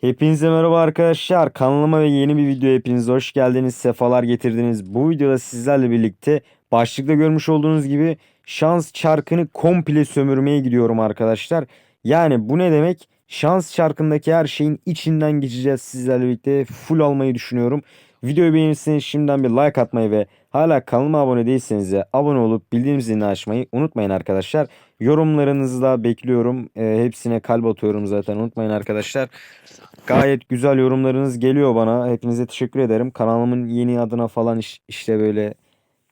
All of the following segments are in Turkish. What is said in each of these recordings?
Hepinize merhaba arkadaşlar. Kanalıma ve yeni bir video hepiniz hoş geldiniz. Sefalar getirdiniz. Bu videoda sizlerle birlikte başlıkta görmüş olduğunuz gibi şans çarkını komple sömürmeye gidiyorum arkadaşlar. Yani bu ne demek? Şans çarkındaki her şeyin içinden geçeceğiz sizlerle birlikte. Full almayı düşünüyorum. Videoyu beğenirseniz şimdiden bir like atmayı ve hala kanalıma abone değilseniz de abone olup bildirim zilini açmayı unutmayın arkadaşlar. Yorumlarınızı da bekliyorum. Ee, hepsine kalp atıyorum zaten unutmayın arkadaşlar. Gayet güzel yorumlarınız geliyor bana. Hepinize teşekkür ederim. Kanalımın yeni adına falan iş- işte böyle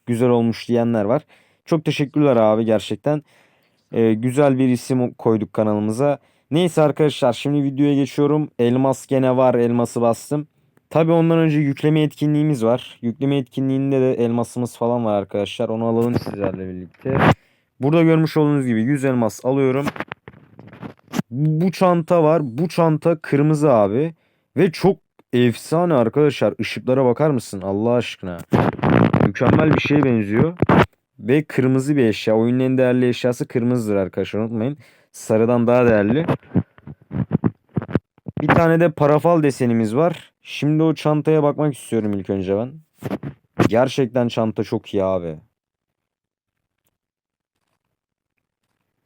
güzel olmuş diyenler var. Çok teşekkürler abi gerçekten. Ee, güzel bir isim koyduk kanalımıza. Neyse arkadaşlar şimdi videoya geçiyorum. Elmas gene var. Elması bastım. Tabi ondan önce yükleme etkinliğimiz var. Yükleme etkinliğinde de elmasımız falan var arkadaşlar. Onu alalım sizlerle birlikte. Burada görmüş olduğunuz gibi 100 elmas alıyorum. Bu çanta var. Bu çanta kırmızı abi. Ve çok efsane arkadaşlar. Işıklara bakar mısın Allah aşkına? Mükemmel bir şeye benziyor. Ve kırmızı bir eşya. Oyunun en değerli eşyası kırmızıdır arkadaşlar unutmayın. Sarıdan daha değerli. Bir tane de parafal desenimiz var. Şimdi o çantaya bakmak istiyorum ilk önce ben. Gerçekten çanta çok iyi abi.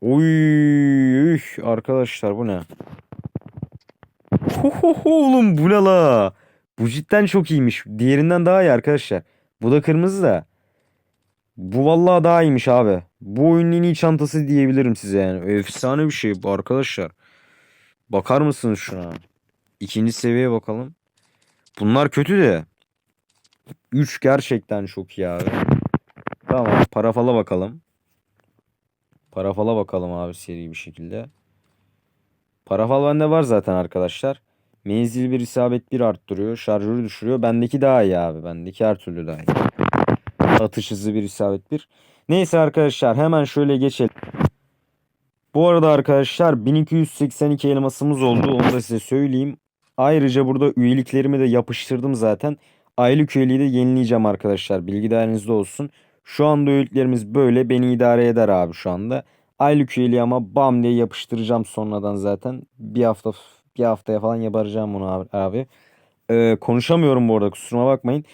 Oy, üh, arkadaşlar bu ne? Hohoho, Oğlum bu ne la? Bu cidden çok iyiymiş. Diğerinden daha iyi arkadaşlar. Bu da kırmızı da. Bu vallahi daha iyiymiş abi. Bu oyunun en iyi çantası diyebilirim size yani. Efsane bir şey bu arkadaşlar. Bakar mısınız şuna? İkinci seviyeye bakalım. Bunlar kötü de. 3 gerçekten çok iyi abi. Tamam parafala bakalım. Parafala bakalım abi seri bir şekilde. Parafal bende var zaten arkadaşlar. Menzil bir isabet bir arttırıyor. Şarjörü düşürüyor. Bendeki daha iyi abi. Bendeki her türlü daha iyi. Atış hızı bir isabet bir. Neyse arkadaşlar hemen şöyle geçelim. Bu arada arkadaşlar 1282 elmasımız oldu. Onu da size söyleyeyim. Ayrıca burada üyeliklerimi de yapıştırdım zaten. Aylık üyeliği de yenileyeceğim arkadaşlar. Bilgi dahilinizde olsun. Şu anda üyeliklerimiz böyle. Beni idare eder abi şu anda. Aylık üyeliği ama bam diye yapıştıracağım sonradan zaten. Bir hafta bir haftaya falan yaparacağım bunu abi. Ee, konuşamıyorum bu arada kusuruma bakmayın.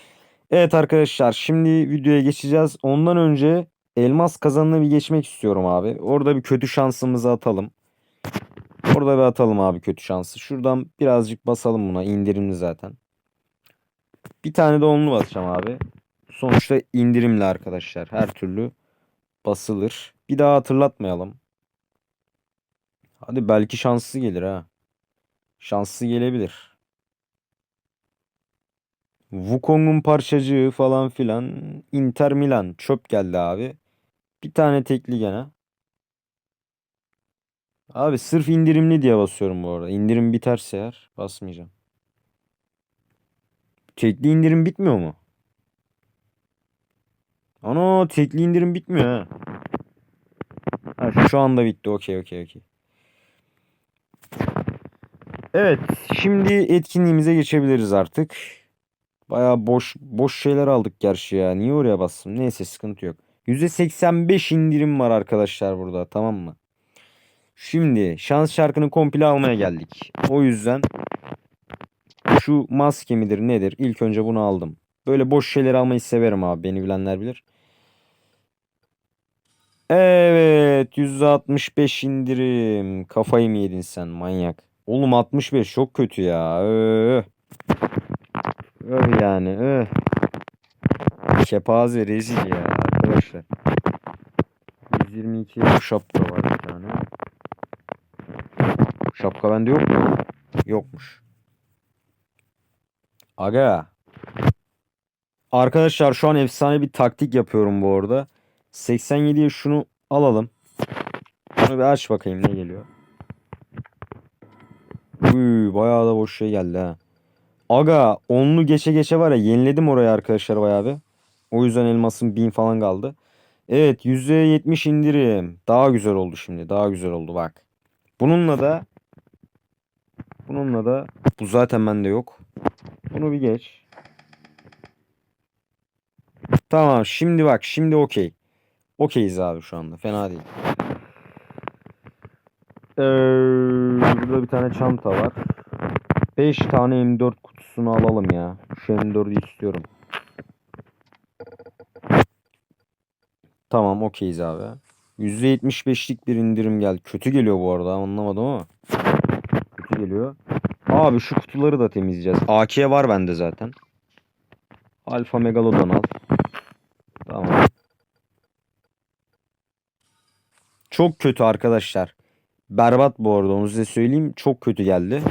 Evet arkadaşlar şimdi videoya geçeceğiz. Ondan önce elmas kazanına bir geçmek istiyorum abi. Orada bir kötü şansımızı atalım. Orada bir atalım abi kötü şansı. Şuradan birazcık basalım buna. indirimli zaten. Bir tane de onlu basacağım abi. Sonuçta indirimli arkadaşlar. Her türlü basılır. Bir daha hatırlatmayalım. Hadi belki şanslı gelir ha. Şanslı gelebilir. Wukong'un parçacığı falan filan. Inter Milan çöp geldi abi. Bir tane tekli gene. Abi sırf indirimli diye basıyorum bu arada. İndirim biterse eğer basmayacağım. Tekli indirim bitmiyor mu? Ana tekli indirim bitmiyor ha. Ha, şu anda bitti. Okey okey okey. Evet, şimdi etkinliğimize geçebiliriz artık. Bayağı boş boş şeyler aldık gerçi ya. Niye oraya bastım? Neyse sıkıntı yok. %85 indirim var arkadaşlar burada tamam mı? Şimdi şans şarkını komple almaya geldik. O yüzden şu maske midir nedir? İlk önce bunu aldım. Böyle boş şeyler almayı severim abi. Beni bilenler bilir. Evet %65 indirim. Kafayı mı yedin sen manyak? Oğlum 65 çok kötü ya. Öh. Öh yani öh. Kepaze rezil ya arkadaşlar. 122 bu şapka var bir tane. Şapka bende yok mu? Yokmuş. Aga. Arkadaşlar şu an efsane bir taktik yapıyorum bu arada. 87'ye şunu alalım. Şunu bir aç bakayım ne geliyor. Uy, bayağı da boş şey geldi ha. Aga onlu geçe geçe var ya yeniledim orayı arkadaşlar bayağı bir. O yüzden elmasım 1000 falan kaldı. Evet %70 indirim. Daha güzel oldu şimdi. Daha güzel oldu bak. Bununla da bununla da bu zaten bende yok. Bunu bir geç. Tamam şimdi bak şimdi okey. Okeyiz abi şu anda. Fena değil. Ee, burada bir tane çanta var. 5 tane M4 kutusunu alalım ya. Şu M4'ü istiyorum. Tamam okeyiz abi. %75'lik bir indirim geldi. Kötü geliyor bu arada anlamadım ama. Kötü geliyor. Abi şu kutuları da temizleyeceğiz. AK var bende zaten. Alfa Megalodon al. Çok kötü arkadaşlar. Berbat bu arada onu size söyleyeyim. Çok kötü geldi.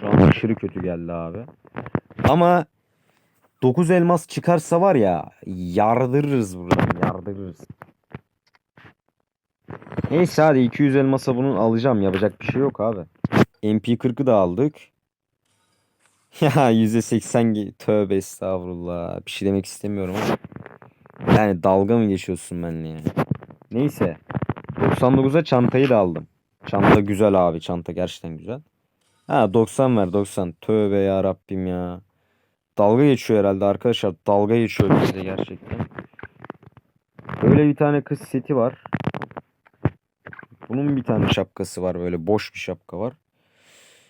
Şu an aşırı kötü geldi abi. Ama 9 elmas çıkarsa var ya yardırırız buradan yardırırız. Neyse hadi 200 elmasa bunun alacağım. Yapacak bir şey yok abi. MP40'ı da aldık. Ya %80 ge- tövbe estağfurullah. Bir şey demek istemiyorum ama. Yani dalga mı geçiyorsun benimle ya? Neyse. 99'a çantayı da aldım. Çanta güzel abi. Çanta gerçekten güzel. Ha 90 ver 90. Tövbe ya Rabbim ya. Dalga geçiyor herhalde arkadaşlar. Dalga geçiyor bize gerçekten. Böyle bir tane kız seti var. Bunun bir tane şapkası var böyle boş bir şapka var.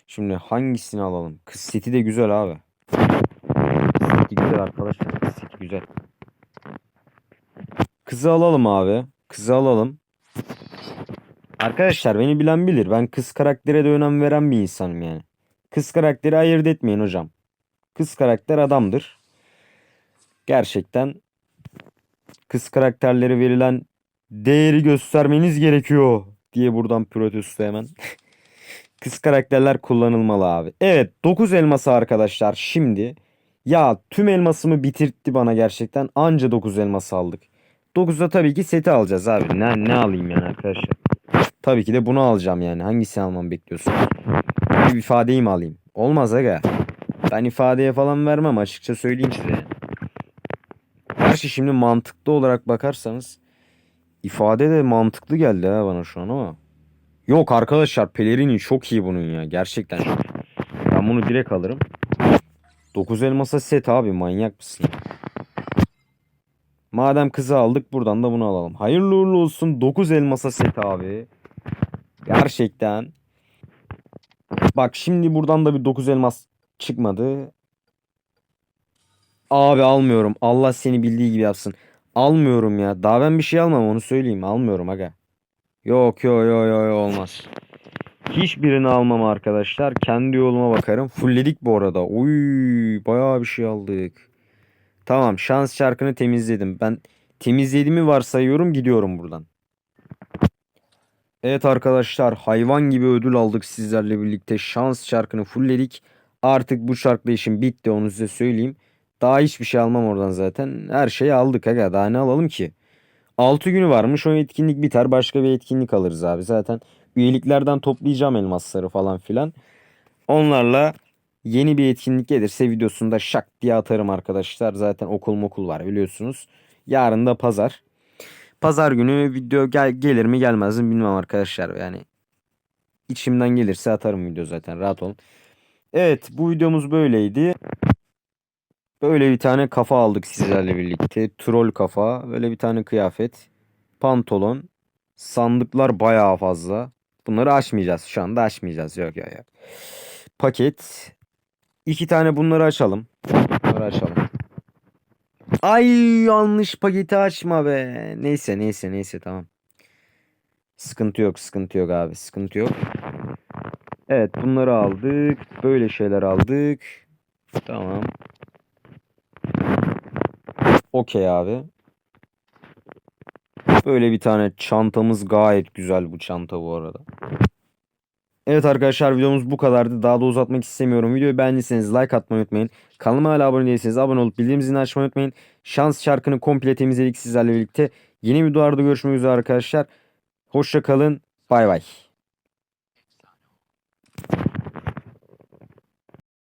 Şimdi hangisini alalım? Kız seti de güzel abi. Kız seti güzel arkadaşlar. Kız seti güzel. Kızı alalım abi. Kızı alalım. Arkadaşlar beni bilen bilir. Ben kız karaktere de önem veren bir insanım yani. Kız karakteri ayırt etmeyin hocam. Kız karakter adamdır. Gerçekten kız karakterleri verilen değeri göstermeniz gerekiyor diye buradan protesto hemen. kız karakterler kullanılmalı abi. Evet 9 elması arkadaşlar şimdi. Ya tüm elmasımı bitirtti bana gerçekten. Anca 9 elması aldık. 9'da tabii ki seti alacağız abi. Ne, ne alayım yani arkadaşlar. Tabii ki de bunu alacağım yani. Hangisini almamı bekliyorsun? Bir ifadeyi mi alayım? Olmaz aga. Ben ifadeye falan vermem açıkça söyleyeyim size. Gerçi şimdi mantıklı olarak bakarsanız ifade de mantıklı geldi ha bana şu an ama. Yok arkadaşlar pelerini çok iyi bunun ya. Gerçekten. Ben bunu direkt alırım. 9 elmasa set abi manyak mısın? Madem kızı aldık buradan da bunu alalım. Hayırlı uğurlu olsun 9 elmasa set abi. Gerçekten. Bak şimdi buradan da bir 9 elmas çıkmadı. Abi almıyorum. Allah seni bildiği gibi yapsın. Almıyorum ya. Daha ben bir şey almam onu söyleyeyim. Almıyorum aga. Yok yok yok yok yo, olmaz. Hiçbirini almam arkadaşlar. Kendi yoluma bakarım. Fullledik bu arada. Uy bayağı bir şey aldık. Tamam şans çarkını temizledim. Ben temizlediğimi varsayıyorum gidiyorum buradan. Evet arkadaşlar hayvan gibi ödül aldık sizlerle birlikte. Şans çarkını fullledik. Artık bu çarkla işim bitti onu size söyleyeyim. Daha hiçbir şey almam oradan zaten. Her şeyi aldık aga daha ne alalım ki? 6 günü varmış o etkinlik biter başka bir etkinlik alırız abi. Zaten üyeliklerden toplayacağım elmasları falan filan. Onlarla yeni bir etkinlik gelirse videosunda şak diye atarım arkadaşlar. Zaten okul mokul var biliyorsunuz. Yarın da pazar. Pazar günü video gel gelir mi gelmez mi bilmem arkadaşlar. Yani içimden gelirse atarım video zaten rahat olun. Evet bu videomuz böyleydi. Böyle bir tane kafa aldık sizlerle birlikte. Troll kafa. Böyle bir tane kıyafet. Pantolon. Sandıklar bayağı fazla. Bunları açmayacağız. Şu anda açmayacağız. Yok yok yok. Paket. İki tane bunları açalım. Bunları açalım. Ay yanlış paketi açma be. Neyse neyse neyse tamam. Sıkıntı yok sıkıntı yok abi sıkıntı yok. Evet bunları aldık. Böyle şeyler aldık. Tamam. Okey abi. Böyle bir tane çantamız gayet güzel bu çanta bu arada. Evet arkadaşlar videomuz bu kadardı. Daha da uzatmak istemiyorum. Videoyu beğendiyseniz like atmayı unutmayın. Kanalıma hala abone değilseniz abone olup bildirim zilini açmayı unutmayın. Şans çarkını komple temizledik sizlerle birlikte. Yeni videolarda görüşmek üzere arkadaşlar. Hoşça kalın. Bay bay.